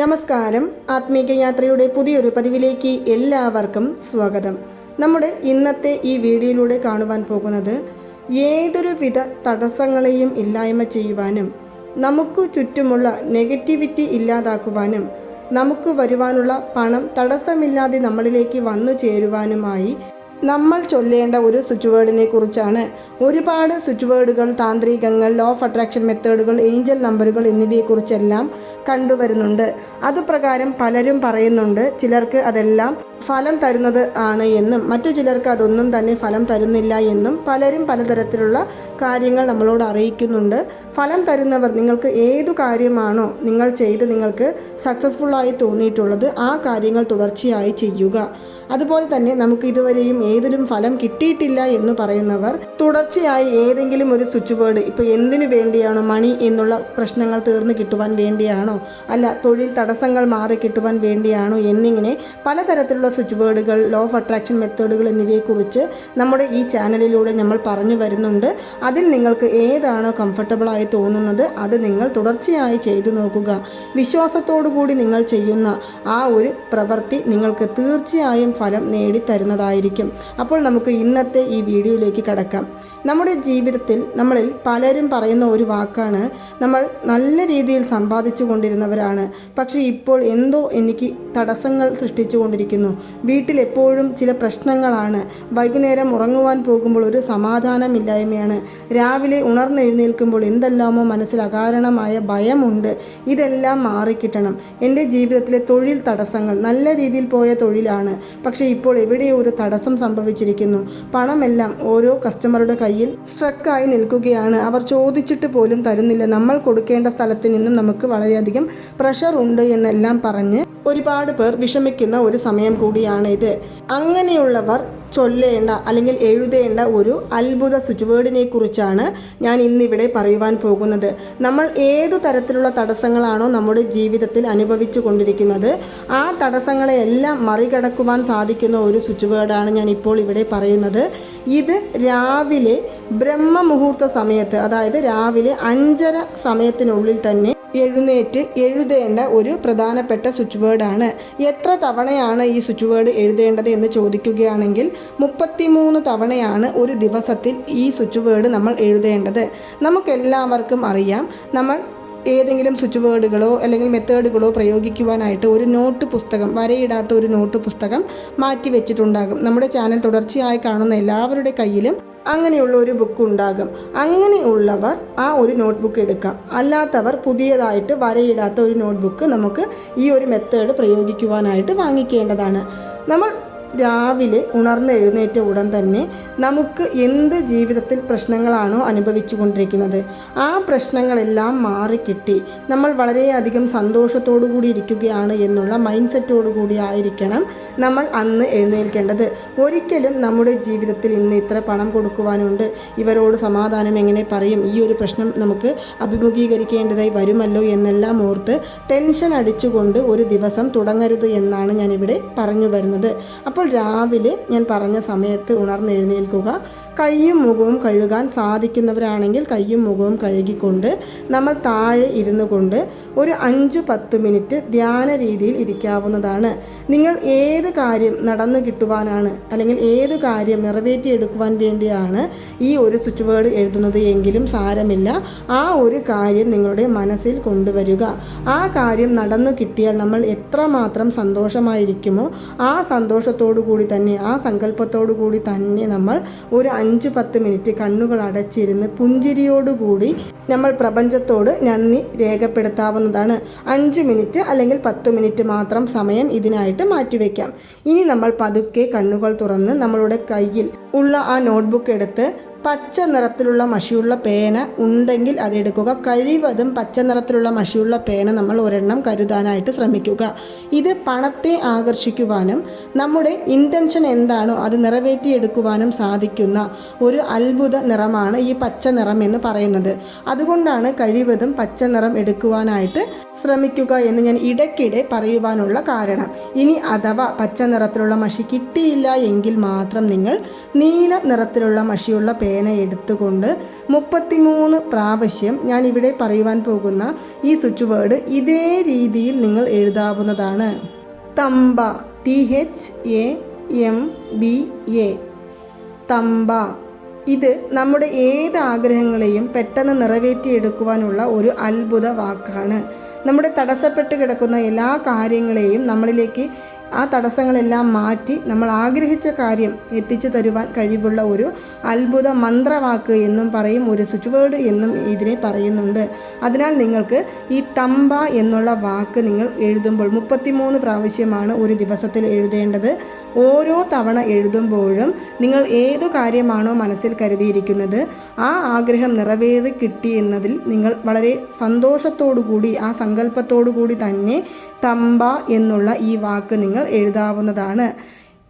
നമസ്കാരം. ആത്മീക യാത്രയുടെ പുതിയൊരു പതിവിലേക്ക് എല്ലാവർക്കും സ്വാഗതം. നമ്മുടെ ഇന്നത്തെ ഈ വീഡിയോയിലൂടെ കാണുവാൻ പോകുന്നത് ഏതൊരു വിധ തടസ്സങ്ങളെയും ഇല്ലായ്മ ചെയ്യുവാനും നമുക്ക് ചുറ്റുമുള്ള നെഗറ്റിവിറ്റി ഇല്ലാതാക്കുവാനും നമുക്ക് വരുവാനുള്ള പണം തടസ്സമില്ലാതെ നമ്മളിലേക്ക് വന്നു ചേരുവാനുമായി നമ്മൾ ചൊല്ലേണ്ട ഒരു സ്വിച്ച് വേർഡിനെ കുറിച്ചാണ് ഒരുപാട് സ്വിച്ച് വേർഡുകൾ താന്ത്രികങ്ങൾ ലോ ഓഫ് അട്രാക്ഷൻ മെത്തേഡുകൾ ഏഞ്ചൽ നമ്പറുകൾ എന്നിവയെക്കുറിച്ചെല്ലാം കണ്ടുവരുന്നുണ്ട്. അതുപ്രകാരം പലരും പറയുന്നുണ്ട് ചിലർക്ക് അതെല്ലാം ഫലം തരുന്നത് ആണ് എന്നും മറ്റു ചിലർക്ക് അതൊന്നും തന്നെ ഫലം തരുന്നില്ല എന്നും പലരും പലതരത്തിലുള്ള കാര്യങ്ങൾ നമ്മളോട് അറിയിക്കുന്നുണ്ട്. ഫലം തരുന്നവർ നിങ്ങൾക്ക് ഏതു കാര്യമാണോ നിങ്ങൾ ചെയ്ത് നിങ്ങൾക്ക് സക്സസ്ഫുള്ളായി തോന്നിയിട്ടുള്ളത് ആ കാര്യങ്ങൾ തുടർച്ചയായി ചെയ്യുക. അതുപോലെ തന്നെ നമുക്ക് ഇതുവരെയും ഏതിലും ഫലം കിട്ടിയിട്ടില്ല എന്ന് പറയുന്നവർ തുടർച്ചയായി ഏതെങ്കിലും ഒരു സ്വിച്ച് വേർഡ് ഇപ്പോൾ എന്തിനു വേണ്ടിയാണോ മണി എന്നുള്ള പ്രശ്നങ്ങൾ തീർന്നു കിട്ടുവാൻ വേണ്ടിയാണോ? അല്ല തൊഴിൽ തടസ്സങ്ങൾ മാറി കിട്ടുവാൻ വേണ്ടിയാണോ? എന്നിങ്ങനെ പലതരത്തിലുള്ള സ്വിച്ച് വേർഡുകൾ ലോ ഓഫ് അട്രാക്ഷൻ മെത്തേഡുകൾ എന്നിവയെക്കുറിച്ച് നമ്മുടെ ഈ ചാനലിലൂടെ നമ്മൾ പറഞ്ഞു വരുന്നുണ്ട്. അതിൽ നിങ്ങൾക്ക് ഏതാണോ കംഫർട്ടബിളായി തോന്നുന്നത് അത് നിങ്ങൾ തുടർച്ചയായി ചെയ്തു നോക്കുക. വിശ്വാസത്തോടു കൂടി നിങ്ങൾ ചെയ്യുന്ന ആ ഒരു പ്രവൃത്തി നിങ്ങൾക്ക് തീർച്ചയായും ഫലം നേടിത്തരുന്നതായിരിക്കും. അപ്പോൾ നമുക്ക് ഇന്നത്തെ ഈ വീഡിയോയിലേക്ക് കടക്കാം. നമ്മുടെ ജീവിതത്തിൽ നമ്മളിൽ പലരും പറയുന്ന ഒരു വാക്കാണ് നമ്മൾ നല്ല രീതിയിൽ സമ്പാദിച്ചു കൊണ്ടിരുന്നവരാണ്. പക്ഷേ ഇപ്പോൾ എന്തോ എനിക്ക് തടസ്സങ്ങൾ സൃഷ്ടിച്ചു കൊണ്ടിരിക്കുന്നു. വീട്ടിലെപ്പോഴും ചില പ്രശ്നങ്ങളാണ്. വൈകുന്നേരം ഉറങ്ങുവാൻ പോകുമ്പോൾ ഒരു സമാധാനമില്ലായ്മയാണ്. രാവിലെ ഉണർന്നെഴുന്നേൽക്കുമ്പോൾ എന്തെല്ലാമോ മനസ്സിൽ അകാരണമായ ഭയമുണ്ട്. ഇതെല്ലാം മാറിക്കിട്ടണം. എന്റെ ജീവിതത്തിലെ തൊഴിൽ തടസ്സങ്ങൾ നല്ല രീതിയിൽ പോയ തൊഴിലാണ്. പക്ഷേ ഇപ്പോൾ എവിടെയോ ഒരു തടസ്സം സംഭവിച്ചിരിക്കുന്നു. പണമെല്ലാം ഓരോ കസ്റ്റമറുടെ കയ്യിൽ സ്ട്രക്കായി നിൽക്കുകയാണ്. അവർ ചോദിച്ചിട്ട് പോലും തരുന്നില്ല. നമ്മൾ കൊടുക്കേണ്ട സ്ഥലത്ത് നിന്നും നമുക്ക് വളരെയധികം പ്രഷർ ഉണ്ട് എന്നെല്ലാം പറഞ്ഞ് ഒരുപാട് പേർ വിഷമിക്കുന്ന ഒരു സമയം കൂടിയാണ് ഇത് അങ്ങനെയുള്ളവർ ചൊല്ലേണ്ട അല്ലെങ്കിൽ എഴുതേണ്ട ഒരു അത്ഭുത സ്വിച്ച് വേർഡിനെ കുറിച്ചാണ് ഞാൻ ഇന്നിവിടെ പറയുവാൻ പോകുന്നത്. നമ്മൾ ഏതു തരത്തിലുള്ള തടസ്സങ്ങളാണോ നമ്മുടെ ജീവിതത്തിൽ അനുഭവിച്ചു കൊണ്ടിരിക്കുന്നത് ആ തടസ്സങ്ങളെയെല്ലാം മറികടക്കുവാൻ സാധിക്കുന്ന ഒരു സ്വിച്ച് വേർഡാണ് ഞാൻ ഇപ്പോൾ ഇവിടെ പറയുന്നത്. ഇത് രാവിലെ ബ്രഹ്മമുഹൂർത്ത സമയത്ത് അതായത് രാവിലെ അഞ്ചര സമയത്തിനുള്ളിൽ തന്നെ എഴുന്നേറ്റ് എഴുതേണ്ട ഒരു പ്രധാനപ്പെട്ട സ്വിച്ച് വേർഡാണ് എത്ര തവണയാണ് ഈ സ്വിച്ച് വേർഡ് എഴുതേണ്ടത് എന്ന് ചോദിക്കുകയാണെങ്കിൽ മുപ്പത്തിമൂന്ന് തവണയാണ് ഒരു ദിവസത്തിൽ ഈ സ്വിച്ച് വേർഡ് നമ്മൾ എഴുതേണ്ടത്. നമുക്കെല്ലാവർക്കും അറിയാം നമ്മൾ ഏതെങ്കിലും സ്വിച്ച് വേർഡുകളോ അല്ലെങ്കിൽ മെത്തേഡുകളോ പ്രയോഗിക്കുവാനായിട്ട് ഒരു നോട്ട് പുസ്തകം വരയിടാത്ത ഒരു നോട്ട് പുസ്തകം മാറ്റി വെച്ചിട്ടുണ്ടാകും നമ്മുടെ ചാനൽ തുടർച്ചയായി കാണുന്ന എല്ലാവരുടെ കയ്യിലും അങ്ങനെയുള്ള ഒരു ബുക്ക് ഉണ്ടാകും അങ്ങനെയുള്ളവർ ആ ഒരു നോട്ട്ബുക്ക് എടുക്കാം. അല്ലാത്തവർ പുതിയതായിട്ട് വരയിടാത്ത ഒരു നോട്ട്ബുക്ക് നമുക്ക് ഈ ഒരു മെത്തേഡ് പ്രയോഗിക്കുവാനായിട്ട് വാങ്ങിക്കേണ്ടതാണ്. നമ്മൾ രാവിലെ ഉണർന്നെഴുന്നേറ്റ ഉടൻ തന്നെ നമുക്ക് എന്ത് ജീവിതത്തിൽ പ്രശ്നങ്ങളാണോ അനുഭവിച്ചു കൊണ്ടിരിക്കുന്നത് ആ പ്രശ്നങ്ങളെല്ലാം മാറിക്കിട്ടി. നമ്മൾ വളരെയധികം സന്തോഷത്തോടു കൂടി ഇരിക്കുകയാണ് എന്നുള്ള മൈൻഡ് സെറ്റോടു കൂടി ആയിരിക്കണം നമ്മൾ അന്ന് എഴുന്നേൽക്കേണ്ടത്. ഒരിക്കലും നമ്മുടെ ജീവിതത്തിൽ ഇന്ന് ഇത്ര പണം കൊടുക്കുവാനുണ്ട്. ഇവരോട് സമാധാനം എങ്ങനെ പറയും? ഈ ഒരു പ്രശ്നം നമുക്ക് അഭിമുഖീകരിക്കേണ്ടതായി വരുമല്ലോ എന്നെല്ലാം ഓർത്ത് ടെൻഷൻ അടിച്ചുകൊണ്ട് ഒരു ദിവസം തുടങ്ങരുത് എന്നാണ് ഞാനിവിടെ പറഞ്ഞു വരുന്നത്. അപ്പോൾ രാവിലെ ഞാൻ പറഞ്ഞ സമയത്ത് ഉണർന്നെഴുന്നേൽക്കുക കൈയും മുഖവും കഴുകാൻ സാധിക്കുന്നവരാണെങ്കിൽ കൈയും മുഖവും കഴുകിക്കൊണ്ട് നമ്മൾ താഴെ ഇരുന്നു കൊണ്ട് ഒരു അഞ്ച് പത്ത് മിനിറ്റ് ധ്യാന രീതിയിൽ ഇരിക്കാവുന്നതാണ്. നിങ്ങൾ ഏത് കാര്യം നടന്നു കിട്ടുവാനാണ് അല്ലെങ്കിൽ ഏത് കാര്യം നിറവേറ്റിയെടുക്കുവാൻ വേണ്ടിയാണ് ഈ ഒരു സ്വിച്ച് വേർഡ് എഴുതുന്നത് എങ്കിലും സാരമില്ല. ആ ഒരു കാര്യം നിങ്ങളുടെ മനസ്സിൽ കൊണ്ടുവരിക. ആ കാര്യം നടന്നു കിട്ടിയാൽ നമ്മൾ എത്രമാത്രം സന്തോഷമായിരിക്കുമോ ആ സന്തോഷത്തോടു കൂടി തന്നെ ആ സങ്കല്പത്തോടു കൂടി തന്നെ നമ്മൾ ഒരു അഞ്ച് പത്ത് മിനിറ്റ് കണ്ണുകൾ അടച്ചിരുന്ന് പുഞ്ചിരിയോടുകൂടി നമ്മൾ പ്രപഞ്ചത്തോട് നന്ദി രേഖപ്പെടുത്താവുന്നതാണ്. അഞ്ച് മിനിറ്റ് അല്ലെങ്കിൽ പത്ത് മിനിറ്റ് മാത്രം സമയം ഇതിനായിട്ട് മാറ്റിവെക്കാം. ഇനി നമ്മൾ പതുക്കെ കണ്ണുകൾ തുറന്ന് നമ്മളുടെ കയ്യിൽ ഉള്ള ആ നോട്ട്ബുക്ക് എടുത്ത് പച്ച നിറത്തിലുള്ള മഷിയുള്ള പേന ഉണ്ടെങ്കിൽ അതെടുക്കുക കഴിവതും പച്ച നിറത്തിലുള്ള മഷിയുള്ള പേന നമ്മൾ ഒരെണ്ണം കരുതാനായിട്ട് ശ്രമിക്കുക. ഇത് പണത്തെ ആകർഷിക്കുവാനും നമ്മുടെ ഇന്റൻഷൻ എന്താണോ അത് നിറവേറ്റിയെടുക്കുവാനും സാധിക്കുന്ന ഒരു അത്ഭുത നിറമാണ് ഈ പച്ച നിറം എന്ന് പറയുന്നത്. അതുകൊണ്ടാണ് കഴിവതും പച്ച നിറം എടുക്കുവാനായിട്ട് ശ്രമിക്കുക എന്ന് ഞാൻ ഇടയ്ക്കിടെ പറയുവാനുള്ള കാരണം. ഇനി അഥവാ പച്ച നിറത്തിലുള്ള മഷി കിട്ടിയില്ല എങ്കിൽ മാത്രം നിങ്ങൾ നീല നിറത്തിലുള്ള മഷിയുള്ള പേന പേന എടുത്തുകൊണ്ട് മുപ്പത്തിമൂന്ന് പ്രാവശ്യം ഞാൻ ഇവിടെ പറയുവാൻ പോകുന്ന ഈ സ്വിച്ച് വേർഡ് ഇതേ രീതിയിൽ നിങ്ങൾ എഴുതാവുന്നതാണ്. Thamba T H A M B A Thamba ഇത് നമ്മുടെ ഏത് ആഗ്രഹങ്ങളെയും പെട്ടെന്ന് നിറവേറ്റിയെടുക്കുവാനുള്ള ഒരു അത്ഭുത വാക്കാണ്. നമ്മുടെ തടസ്സപ്പെട്ട് കിടക്കുന്ന എല്ലാ കാര്യങ്ങളെയും നമ്മളിലേക്ക് ആ തടസ്സങ്ങളെല്ലാം മാറ്റി നമ്മൾ ആഗ്രഹിച്ച കാര്യം എത്തിച്ചു തരുവാൻ കഴിവുള്ള ഒരു അത്ഭുത മന്ത്രവാക്ക് എന്നും പറയും ഒരു സ്വിച്ച് വേർഡ് എന്നും ഇതിനെ പറയുന്നുണ്ട്. അതിനാൽ നിങ്ങൾക്ക് ഈ തമ്പ എന്നുള്ള വാക്ക് നിങ്ങൾ എഴുതുമ്പോൾ മുപ്പത്തിമൂന്ന് പ്രാവശ്യമാണ് ഒരു ദിവസത്തിൽ എഴുതേണ്ടത്. ഓരോ തവണ എഴുതുമ്പോഴും നിങ്ങൾ ഏതു കാര്യമാണോ മനസ്സിൽ കരുതിയിരിക്കുന്നത് ആ ആഗ്രഹം നിറവേറി കിട്ടി എന്നതിൽ നിങ്ങൾ വളരെ സന്തോഷത്തോടു കൂടി ആ സങ്കല്പത്തോടു കൂടി തന്നെ തമ്പ എന്നുള്ള ഈ വാക്ക് നിങ്ങൾ എഴുതാവുന്നതാണ്.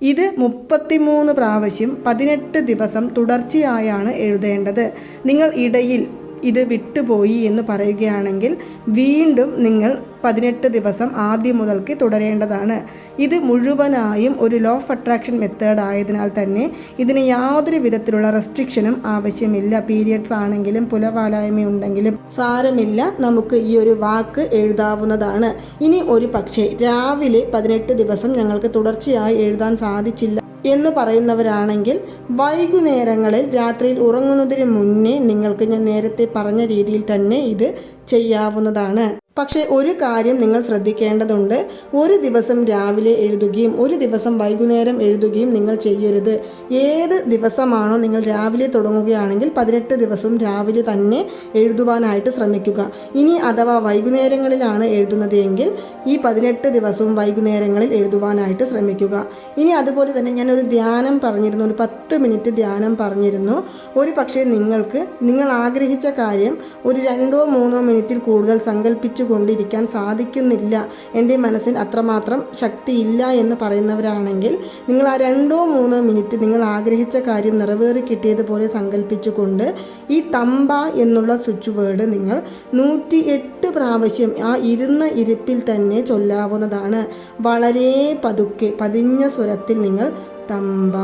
ഇത് മുപ്പത്തിമൂന്ന് പ്രാവശ്യം പതിനെട്ട് ദിവസം തുടർച്ചയായാണ് എഴുതേണ്ടത്. നിങ്ങൾ ഇടയിൽ ഇത് വിട്ടുപോയി എന്ന് പറയുകയാണെങ്കിൽ വീണ്ടും നിങ്ങൾ പതിനെട്ട് ദിവസം ആദ്യം മുതൽക്ക് തുടരേണ്ടതാണ്. ഇത് മുഴുവനായും ഒരു ലോ ഓഫ് അട്രാക്ഷൻ മെത്തേഡ് ആയതിനാൽ തന്നെ ഇതിന് യാതൊരു വിധത്തിലുള്ള റെസ്ട്രിക്ഷനും ആവശ്യമില്ല. പീരിയഡ്സ് ആണെങ്കിലും പുലവാലായ്മ ഉണ്ടെങ്കിലും സാരമില്ല. നമുക്ക് ഈ ഒരു വാക്ക് എഴുതാവുന്നതാണ്. ഇനി ഒരു പക്ഷേ രാവിലെ പതിനെട്ട് ദിവസം ഞങ്ങൾക്ക് തുടർച്ചയായി എഴുതാൻ സാധിച്ചില്ല. എന്ന് പറയുന്നവരാണെങ്കിൽ വൈകുന്നേരങ്ങളിൽ രാത്രിയിൽ ഉറങ്ങുന്നതിന് മുന്നേ നിങ്ങൾക്ക് ഞാൻ നേരത്തെ പറഞ്ഞ രീതിയിൽ തന്നെ ഇത് ചെയ്യാവുന്നതാണ്. പക്ഷേ ഒരു കാര്യം നിങ്ങൾ ശ്രദ്ധിക്കേണ്ടതുണ്ട്. ഒരു ദിവസം രാവിലെ എഴുതുകയും ഒരു ദിവസം വൈകുന്നേരം എഴുതുകയും നിങ്ങൾ ചെയ്യരുത്. ഏത് ദിവസമാണോ നിങ്ങൾ രാവിലെ തുടങ്ങുകയാണെങ്കിൽ പതിനെട്ട് ദിവസവും രാവിലെ തന്നെ എഴുതുവാനായിട്ട് ശ്രമിക്കുക. ഇനി അഥവാ വൈകുന്നേരങ്ങളിലാണ് എഴുതുന്നത് എങ്കിൽ ഈ പതിനെട്ട് ദിവസവും വൈകുന്നേരങ്ങളിൽ എഴുതുവാനായിട്ട് ശ്രമിക്കുക. ഇനി അതുപോലെ തന്നെ ഞാനൊരു ധ്യാനം പറഞ്ഞിരുന്നു ഒരു പത്ത് മിനിറ്റ് ധ്യാനം പറഞ്ഞിരുന്നു. ഒരു പക്ഷേ നിങ്ങൾക്ക് നിങ്ങൾ ആഗ്രഹിച്ച കാര്യം ഒരു രണ്ടോ മൂന്നോ മിനിറ്റിൽ കൂടുതൽ സങ്കല്പിച്ചു കൊണ്ടിരിക്കാൻ സാധിക്കുന്നില്ല. എന്റെ മനസ്സിന് അത്രമാത്രം ശക്തിയില്ല എന്ന് പറയുന്നവരാണെങ്കിൽ നിങ്ങൾ ആ രണ്ടോ മൂന്നോ മിനിറ്റ് നിങ്ങൾ ആഗ്രഹിച്ച കാര്യം നിറവേറി കിട്ടിയതുപോലെ സങ്കല്പിച്ചുകൊണ്ട് ഈ തമ്പ എന്നുള്ള സ്വിച്ച് വേർഡ് നിങ്ങൾ നൂറ്റി എട്ട് പ്രാവശ്യം ആ ഇരുന്ന ഇരിപ്പിൽ തന്നെ ചൊല്ലാവുന്നതാണ്. വളരെ പതുക്കെ പതിഞ്ഞ സ്വരത്തിൽ നിങ്ങൾ തമ്പ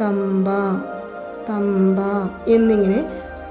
തമ്പ തമ്പ എന്നിങ്ങനെ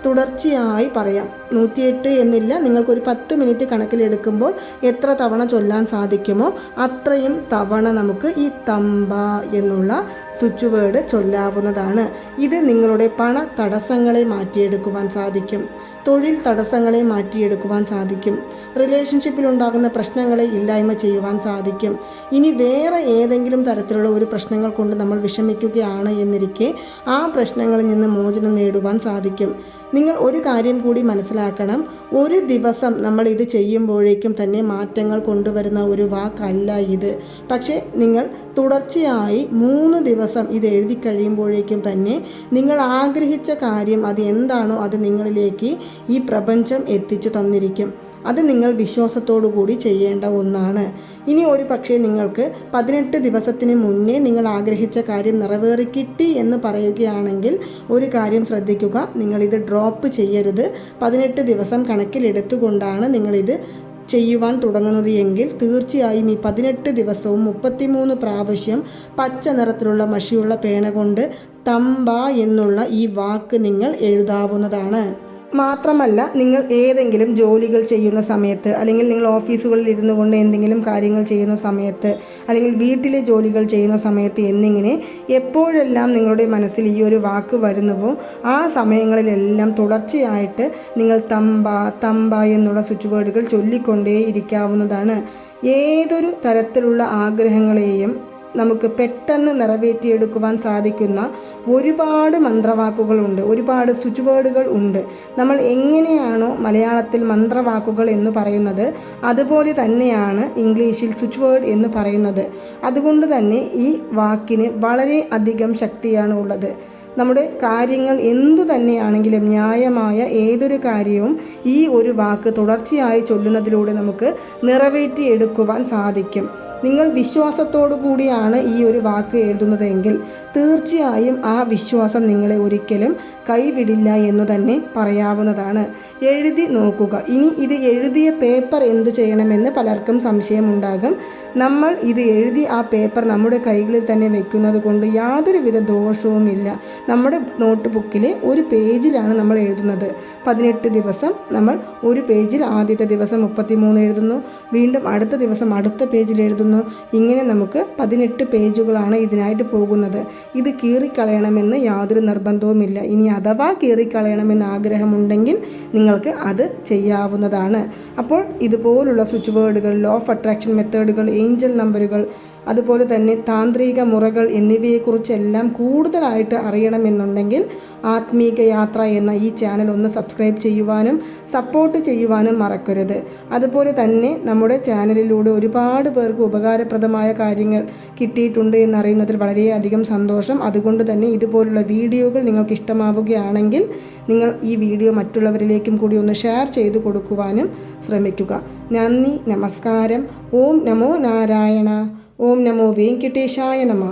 തുടർച്ചയായി പറയാം. നൂറ്റിയെട്ട് എന്നില്ല. നിങ്ങൾക്കൊരു പത്ത് മിനിറ്റ് കണക്കിലെടുക്കുമ്പോൾ എത്ര തവണ ചൊല്ലാൻ സാധിക്കുമോ അത്രയും തവണ നമുക്ക് ഈ തമ്പ എന്നുള്ള സ്വിച്ച് വേർഡ് ചൊല്ലാവുന്നതാണ്. ഇത് നിങ്ങളുടെ പണ തടസ്സങ്ങളെ മാറ്റിയെടുക്കുവാൻ സാധിക്കും. തൊഴിൽ തടസ്സങ്ങളെ മാറ്റിയെടുക്കുവാൻ സാധിക്കും. റിലേഷൻഷിപ്പിൽ ഉണ്ടാകുന്ന പ്രശ്നങ്ങളെ ഇല്ലായ്മ ചെയ്യുവാൻ സാധിക്കും. ഇനി വേറെ ഏതെങ്കിലും തരത്തിലുള്ള ഒരു പ്രശ്നങ്ങൾ കൊണ്ട് നമ്മൾ വിഷമിക്കുകയാണ് എന്നിരിക്കെ ആ പ്രശ്നങ്ങളിൽ നിന്ന് മോചനം നേടുവാൻ സാധിക്കും. നിങ്ങൾ ഒരു കാര്യം കൂടി മനസ്സിലാക്കണം. ഒരു ദിവസം നമ്മൾ ഇത് ചെയ്യുമ്പോഴേക്കും തന്നെ മാറ്റങ്ങൾ കൊണ്ടുവരുന്ന ഒരു വാക്കല്ല ഇത്. പക്ഷേ നിങ്ങൾ തുടർച്ചയായി മൂന്ന് ദിവസം ഇത് എഴുതി കഴിയുമ്പോഴേക്കും തന്നെ നിങ്ങൾ ആഗ്രഹിച്ച കാര്യം അത് എന്താണോ അത് നിങ്ങളിലേക്ക് ഈ പ്രപഞ്ചം എത്തിച്ചു തന്നിരിക്കും. അത് നിങ്ങൾ വിശ്വാസത്തോടു കൂടി ചെയ്യേണ്ട ഒന്നാണ്. ഇനി ഒരു പക്ഷേ നിങ്ങൾക്ക് പതിനെട്ട് ദിവസത്തിന് മുന്നേ നിങ്ങൾ ആഗ്രഹിച്ച കാര്യം നിറവേറി കിട്ടി എന്ന് പറയുകയാണെങ്കിൽ ഒരു കാര്യം ശ്രദ്ധിക്കുക. നിങ്ങളിത് ഡ്രോപ്പ് ചെയ്യരുത്. പതിനെട്ട് ദിവസം കണക്കിലെടുത്തുകൊണ്ടാണ് നിങ്ങളിത് ചെയ്യുവാൻ തുടങ്ങുന്നത് എങ്കിൽ തീർച്ചയായും ഈ പതിനെട്ട് ദിവസവും മുപ്പത്തിമൂന്ന് പ്രാവശ്യം പച്ച നിറത്തിലുള്ള മഷിയുള്ള പേന കൊണ്ട് തമ്പ എന്നുള്ള ഈ വാക്ക് നിങ്ങൾ എഴുതാവുന്നതാണ്. മാത്രമല്ല നിങ്ങൾ ഏതെങ്കിലും ജോലികൾ ചെയ്യുന്ന സമയത്ത് അല്ലെങ്കിൽ നിങ്ങൾ ഓഫീസുകളിൽ ഇരുന്നു കൊണ്ട് എന്തെങ്കിലും കാര്യങ്ങൾ ചെയ്യുന്ന സമയത്ത് അല്ലെങ്കിൽ വീട്ടിലെ ജോലികൾ ചെയ്യുന്ന സമയത്ത് എന്നിങ്ങനെ എപ്പോഴെല്ലാം നിങ്ങളുടെ മനസ്സിൽ ഈ ഒരു വാക്ക് വരുന്നുവോ ആ സമയങ്ങളിലെല്ലാം തുടർച്ചയായിട്ട് നിങ്ങൾ തമ്പ തമ്പ എന്നുള്ള സ്വിച്ച് വേർഡുകൾ ചൊല്ലിക്കൊണ്ടേ ഇരിക്കാവുന്നതാണ് ഏതൊരു തരത്തിലുള്ള ആഗ്രഹങ്ങളെയും നമുക്ക് പെട്ടെന്ന് നിറവേറ്റിയെടുക്കുവാൻ സാധിക്കുന്ന ഒരുപാട് മന്ത്രവാക്കുകളുണ്ട് ഒരുപാട് സ്വിച്ച് വേർഡുകൾ ഉണ്ട്. നമ്മൾ എങ്ങനെയാണോ മലയാളത്തിൽ മന്ത്രവാക്കുകൾ എന്ന് പറയുന്നത് അതുപോലെ തന്നെയാണ് ഇംഗ്ലീഷിൽ സ്വിച്ച് വേർഡ് എന്ന് പറയുന്നത്. അതുകൊണ്ട് തന്നെ ഈ വാക്കിന് വളരെ അധികം ശക്തിയാണ് ഉള്ളത്. നമ്മുടെ കാര്യങ്ങൾ എന്തു തന്നെയാണെങ്കിലും ന്യായമായ ഏതൊരു കാര്യവും ഈ ഒരു വാക്ക് തുടർച്ചയായി ചൊല്ലുന്നതിലൂടെ നമുക്ക് നിറവേറ്റിയെടുക്കുവാൻ സാധിക്കും. നിങ്ങൾ വിശ്വാസത്തോടു കൂടിയാണ് ഈ ഒരു വാക്ക് എഴുതുന്നതെങ്കിൽ തീർച്ചയായും ആ വിശ്വാസം നിങ്ങളെ ഒരിക്കലും കൈവിടില്ല എന്നു തന്നെ പറയാവുന്നതാണ്. എഴുതി നോക്കുക. ഇനി ഇത് എഴുതിയ പേപ്പർ എന്തു ചെയ്യണമെന്ന് പലർക്കും സംശയമുണ്ടാകും. നമ്മൾ ഇത് എഴുതി ആ പേപ്പർ നമ്മുടെ കൈകളിൽ തന്നെ വെക്കുന്നത് കൊണ്ട് യാതൊരുവിധ ദോഷവുമില്ല. നമ്മുടെ നോട്ട് ബുക്കിലെ ഒരു പേജിലാണ് നമ്മൾ എഴുതുന്നത്. പതിനെട്ട് ദിവസം നമ്മൾ ഒരു പേജിൽ ആദ്യത്തെ ദിവസം മുപ്പത്തിമൂന്ന് എഴുതുന്നു. വീണ്ടും അടുത്ത ദിവസം അടുത്ത പേജിൽ എഴുതുന്നു. ഇങ്ങനെ നമുക്ക് പതിനെട്ട് പേജുകളാണ് ഇതിനായിട്ട് പോകുന്നത്. ഇത് കീറിക്കളയണമെന്ന് യാതൊരു നിർബന്ധവുമില്ല. ഇനി അഥവാ കീറിക്കളയണമെന്ന് ആഗ്രഹമുണ്ടെങ്കിൽ നിങ്ങൾക്ക് അത് ചെയ്യാവുന്നതാണ്. അപ്പോൾ ഇതുപോലുള്ള സ്വിച്ച് വേർഡുകൾ ലോ ഓഫ് അട്രാക്ഷൻ മെത്തേഡുകൾ ഏഞ്ചൽ നമ്പറുകൾ അതുപോലെ തന്നെ താന്ത്രിക മുറകൾ എന്നിവയെക്കുറിച്ചെല്ലാം കൂടുതലായിട്ട് അറിയണമെന്നുണ്ടെങ്കിൽ ആത്മീക യാത്ര എന്ന ഈ ചാനൽ ഒന്ന് സബ്സ്ക്രൈബ് ചെയ്യുവാനും സപ്പോർട്ട് ചെയ്യുവാനും മറക്കരുത്. അതുപോലെ തന്നെ നമ്മുടെ ചാനലിലൂടെ ഒരുപാട് പേർക്ക് ഉപകാരപ്രദമായ കാര്യങ്ങൾ കിട്ടിയിട്ടുണ്ട് എന്നറിയുന്നതിൽ വളരെയധികം സന്തോഷം. അതുകൊണ്ട് തന്നെ ഇതുപോലുള്ള വീഡിയോകൾ നിങ്ങൾക്ക് ഇഷ്ടമാവുകയാണെങ്കിൽ നിങ്ങൾ ഈ വീഡിയോ മറ്റുള്ളവരിലേക്കും കൂടി ഒന്ന് ഷെയർ ചെയ്ത് കൊടുക്കുവാനും ശ്രമിക്കുക. നന്ദി നമസ്കാരം. ഓം നമോ നാരായണ. ഓം നമോ വെങ്കിട്ടേശായ നമ.